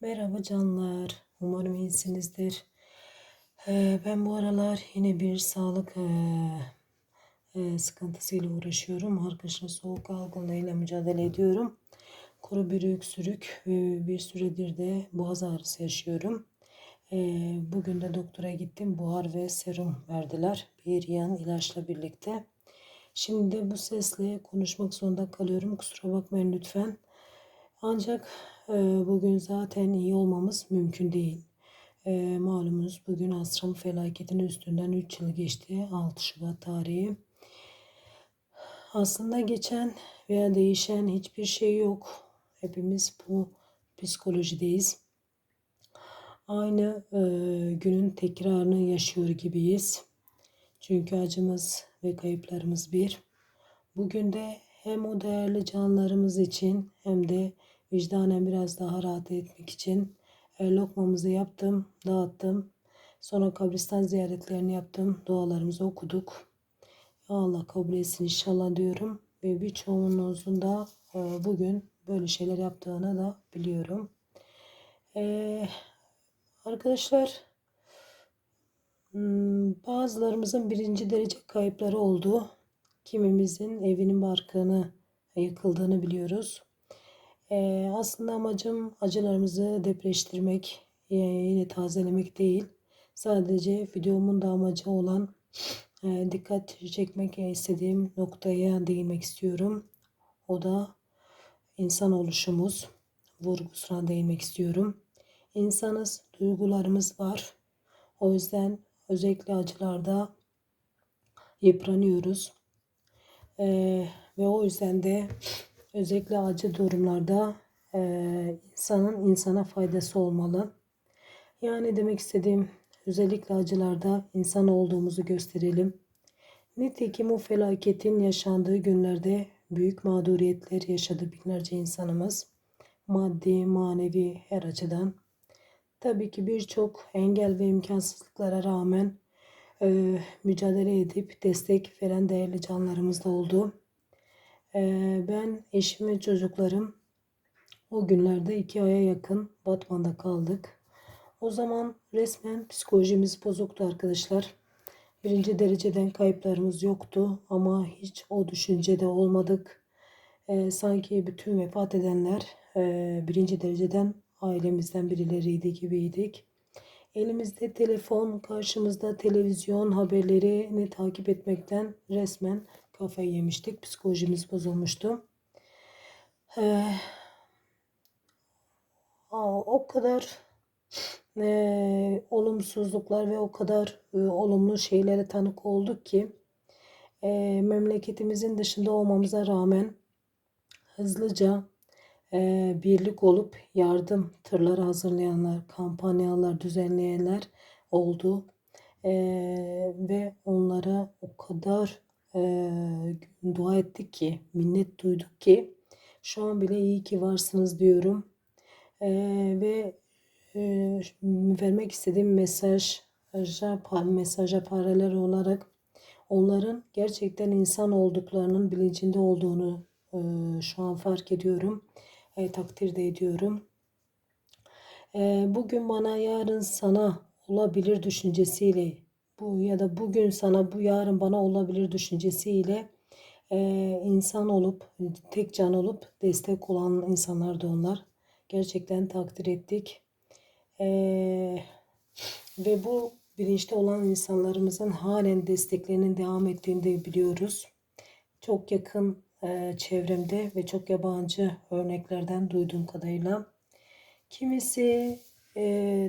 Merhaba canlar. Umarım iyisinizdir. Ee, ben bu aralar yine bir sağlık eee, eee, sıkıntısıyla uğraşıyorum. Arkadaşlar soğuk algınlığıyla mücadele ediyorum. Kuru bir öksürük ve bir süredir de boğaz ağrısı yaşıyorum. Eee, bugün de doktora gittim. Buhar ve serum verdiler. Bir yan ilaçla birlikte. Şimdi de bu sesle konuşmak zorunda kalıyorum. Kusura bakmayın lütfen. Ancak e, bugün zaten iyi olmamız mümkün değil. E, malumunuz bugün Asram felaketinin üstünden 3 yıl geçti. 6 Şubat tarihi. Aslında geçen veya değişen hiçbir şey yok. Hepimiz bu psikolojideyiz. Aynı e, günün tekrarını yaşıyor gibiyiz. Çünkü acımız ve kayıplarımız bir. Bugün de hem o değerli canlarımız için hem de vicdanen biraz daha rahat etmek için e, lokmamızı yaptım, dağıttım. Sonra kabristan ziyaretlerini yaptım, dualarımızı okuduk. Allah kabul etsin inşallah diyorum. Ve birçoğunuzun da e, bugün böyle şeyler yaptığını da biliyorum. E, arkadaşlar hmm, bazılarımızın birinci derece kayıpları oldu. Kimimizin evinin barkını yıkıldığını biliyoruz. Ee, aslında amacım acılarımızı depreştirmek, yine tazelemek değil. Sadece videomun da amacı olan e, dikkat çekmek istediğim noktaya değinmek istiyorum. O da insan oluşumuz vurgusuna değinmek istiyorum. İnsanız, duygularımız var. O yüzden özellikle acılarda yıpranıyoruz. Ee, ve o yüzden de özellikle acı durumlarda e, insanın insana faydası olmalı. Yani demek istediğim özellikle acılarda insan olduğumuzu gösterelim. Nitekim o felaketin yaşandığı günlerde büyük mağduriyetler yaşadı binlerce insanımız. Maddi, manevi her açıdan. Tabii ki birçok engel ve imkansızlıklara rağmen e, mücadele edip destek veren değerli canlarımız da oldu. E, ben eşim ve çocuklarım o günlerde iki aya yakın Batman'da kaldık. O zaman resmen psikolojimiz bozuktu arkadaşlar. Birinci dereceden kayıplarımız yoktu ama hiç o düşüncede olmadık. E, sanki bütün vefat edenler e, birinci dereceden ailemizden birileriydi gibiydik. Elimizde telefon, karşımızda televizyon haberlerini takip etmekten resmen kafayı yemiştik. Psikolojimiz bozulmuştu. Ee, o kadar e, olumsuzluklar ve o kadar e, olumlu şeylere tanık olduk ki e, memleketimizin dışında olmamıza rağmen hızlıca e, birlik olup yardım tırları hazırlayanlar, kampanyalar düzenleyenler oldu. E, ve onlara o kadar e, dua ettik ki, minnet duyduk ki şu an bile iyi ki varsınız diyorum. E, ve e, vermek istediğim mesaj mesaja paralel olarak onların gerçekten insan olduklarının bilincinde olduğunu e, şu an fark ediyorum e, takdir de ediyorum. E, bugün bana yarın sana olabilir düşüncesiyle bu ya da bugün sana bu yarın bana olabilir düşüncesiyle e, insan olup tek can olup destek olan insanlar da onlar. Gerçekten takdir ettik. E, ve bu bilinçli olan insanlarımızın halen desteklerinin devam ettiğini de biliyoruz. Çok yakın e, çevremde ve çok yabancı örneklerden duyduğum kadarıyla. Kimisi e,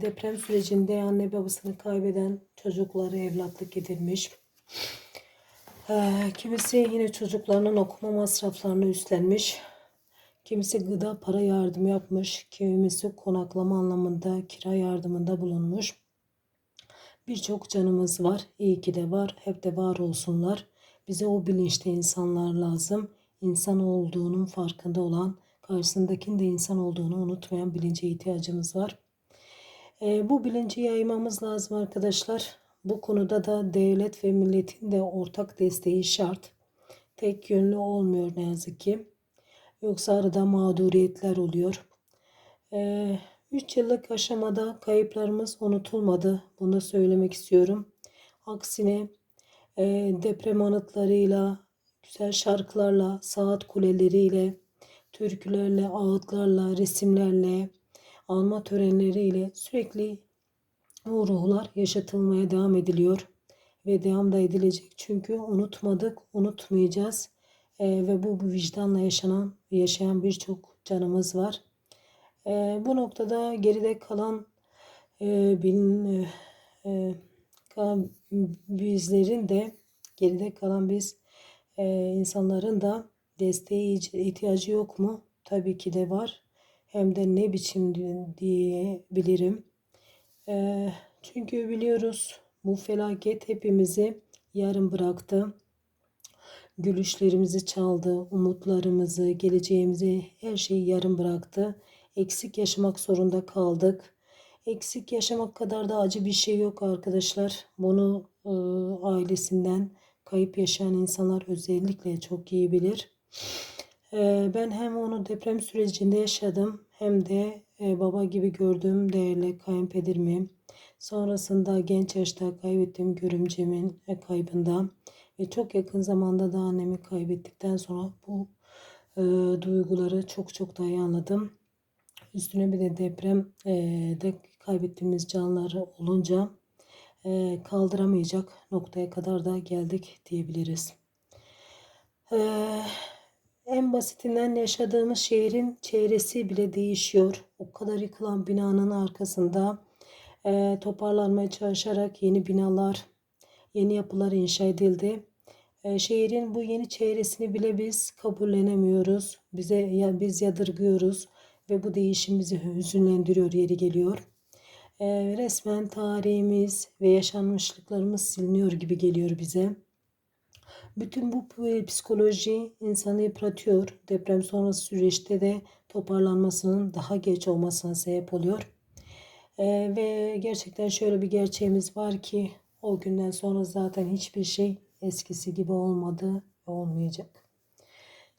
deprem sürecinde anne babasını kaybeden çocukları evlatlık edilmiş. E, kimisi yine çocuklarının okuma masraflarını üstlenmiş. Kimisi gıda para yardımı yapmış. Kimisi konaklama anlamında kira yardımında bulunmuş. Birçok canımız var. İyi ki de var. Hep de var olsunlar. Bize o bilinçte insanlar lazım insan olduğunun farkında olan, karşısındakinin de insan olduğunu unutmayan bilince ihtiyacımız var. E, bu bilinci yaymamız lazım arkadaşlar. Bu konuda da devlet ve milletin de ortak desteği şart. Tek yönlü olmuyor ne yazık ki. Yoksa arada mağduriyetler oluyor. E, 3 yıllık aşamada kayıplarımız unutulmadı. Bunu söylemek istiyorum. Aksine e, deprem anıtlarıyla, güzel şarkılarla, saat kuleleriyle, türkülerle, ağıtlarla, resimlerle, alma törenleriyle sürekli o ruhlar yaşatılmaya devam ediliyor ve devam da edilecek. Çünkü unutmadık, unutmayacağız. E, ve bu, bu vicdanla yaşanan, yaşayan birçok canımız var. E, bu noktada geride kalan e, bin, e, e, kalan bizlerin de geride kalan biz e, insanların da desteğe ihtiyacı yok mu? Tabii ki de var. Hem de ne biçim diyebilirim. E, çünkü biliyoruz bu felaket hepimizi yarım bıraktı. Gülüşlerimizi çaldı, umutlarımızı, geleceğimizi, her şeyi yarım bıraktı. Eksik yaşamak zorunda kaldık. Eksik yaşamak kadar da acı bir şey yok arkadaşlar. Bunu e, ailesinden kayıp yaşayan insanlar özellikle çok iyi bilir. E, ben hem onu deprem sürecinde yaşadım hem de e, baba gibi gördüğüm değerli kayınpederimi. Sonrasında genç yaşta kaybettiğim görümcemin e, kaybında ve çok yakın zamanda da annemi kaybettikten sonra bu e, duyguları çok çok daha iyi anladım. Üstüne bir de deprem e, de kaybettiğimiz canları olunca e, kaldıramayacak noktaya kadar da geldik diyebiliriz. E, en basitinden yaşadığımız şehrin çevresi bile değişiyor. O kadar yıkılan binanın arkasında e, toparlanmaya çalışarak yeni binalar, yeni yapılar inşa edildi. E, şehrin bu yeni çevresini bile biz kabullenemiyoruz. Bize ya biz yadırgıyoruz ve bu değişim bizi hüzünlendiriyor yeri geliyor. E, resmen tarihimiz ve yaşanmışlıklarımız siliniyor gibi geliyor bize. Bütün bu psikoloji insanı yıpratıyor. Deprem sonrası süreçte de toparlanmasının daha geç olmasına sebep oluyor. Ee, ve gerçekten şöyle bir gerçeğimiz var ki o günden sonra zaten hiçbir şey eskisi gibi olmadı ve olmayacak.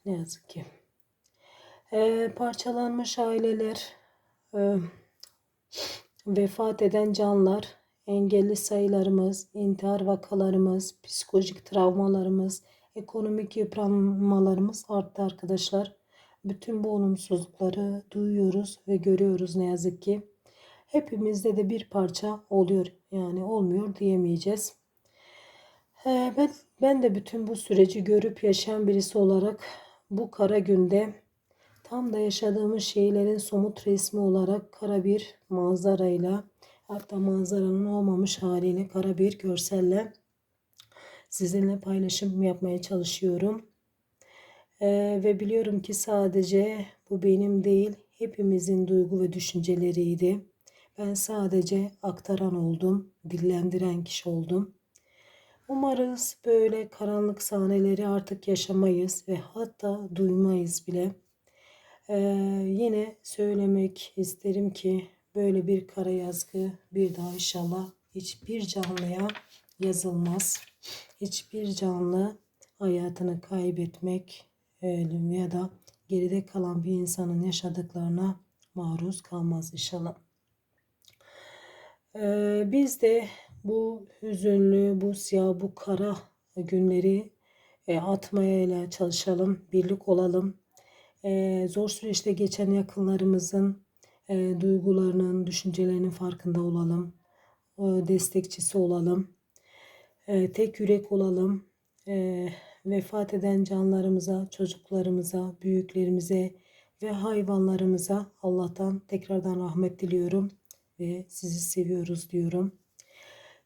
Ne yazık ki. Ee, parçalanmış aileler, e, vefat eden canlar, engelli sayılarımız, intihar vakalarımız, psikolojik travmalarımız, ekonomik yıpranmalarımız arttı arkadaşlar. Bütün bu olumsuzlukları duyuyoruz ve görüyoruz ne yazık ki. Hepimizde de bir parça oluyor. Yani olmuyor diyemeyeceğiz. Ee, ben, ben de bütün bu süreci görüp yaşayan birisi olarak bu kara günde tam da yaşadığımız şeylerin somut resmi olarak kara bir manzarayla hatta manzaranın olmamış haliyle kara bir görselle sizinle paylaşım yapmaya çalışıyorum. Ee, ve biliyorum ki sadece bu benim değil hepimizin duygu ve düşünceleriydi. Ben sadece aktaran oldum, dillendiren kişi oldum. Umarız böyle karanlık sahneleri artık yaşamayız ve hatta duymayız bile. Ee, yine söylemek isterim ki böyle bir kara yazgı bir daha inşallah hiçbir canlıya yazılmaz. Hiçbir canlı hayatını kaybetmek ölüm ya da geride kalan bir insanın yaşadıklarına maruz kalmaz inşallah. Ee, biz de bu hüzünlü, bu siyah, bu kara günleri e, atmaya ile çalışalım, birlik olalım. E, zor süreçte geçen yakınlarımızın e, duygularının, düşüncelerinin farkında olalım. E, destekçisi olalım. E, tek yürek olalım. E, vefat eden canlarımıza, çocuklarımıza, büyüklerimize ve hayvanlarımıza Allah'tan tekrardan rahmet diliyorum ve sizi seviyoruz diyorum.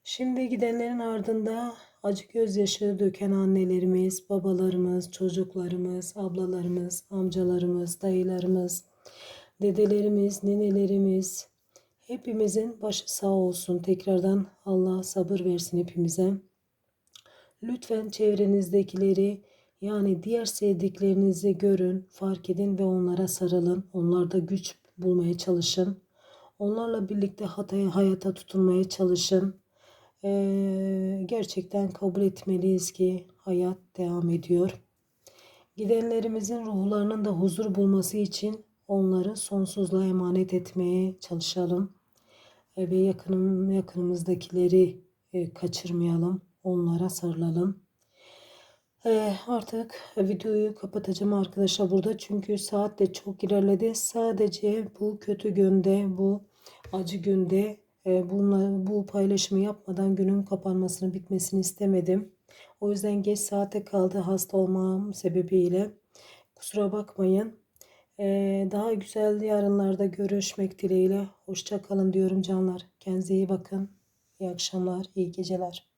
Şimdi gidenlerin ardında acı gözyaşı döken annelerimiz, babalarımız, çocuklarımız, ablalarımız, amcalarımız, dayılarımız, dedelerimiz, ninelerimiz, hepimizin başı sağ olsun. Tekrardan Allah sabır versin hepimize. Lütfen çevrenizdekileri yani diğer sevdiklerinizi görün, fark edin ve onlara sarılın. Onlarda güç bulmaya çalışın. Onlarla birlikte hataya, hayata tutunmaya çalışın. Ee, gerçekten kabul etmeliyiz ki hayat devam ediyor. Gidenlerimizin ruhlarının da huzur bulması için onları sonsuzluğa emanet etmeye çalışalım. E, ve yakınım, yakınımızdakileri e, kaçırmayalım. Onlara sarılalım. E, artık videoyu kapatacağım arkadaşlar burada. Çünkü saat de çok ilerledi. Sadece bu kötü günde, bu acı günde bunla, bu paylaşımı yapmadan günün kapanmasını, bitmesini istemedim. O yüzden geç saate kaldı hasta olmam sebebiyle. Kusura bakmayın. Ee, daha güzel yarınlarda görüşmek dileğiyle. Hoşça kalın diyorum canlar. Kendinize iyi bakın. İyi akşamlar, iyi geceler.